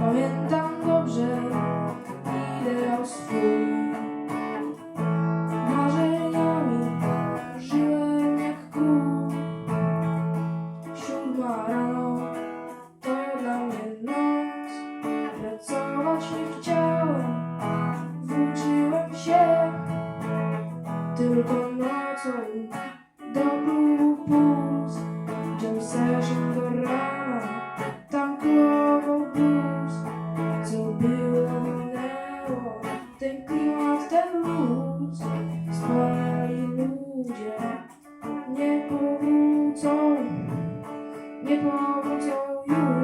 Pamiętam dobrze ideał swój. Marzeniami żyłem jak król. Siódma rano to dla mnie noc. Pracować nie chciałem, włączyłem się. Tylko nocą do mózg ludzie nie powiedzą, nie powiedzą już.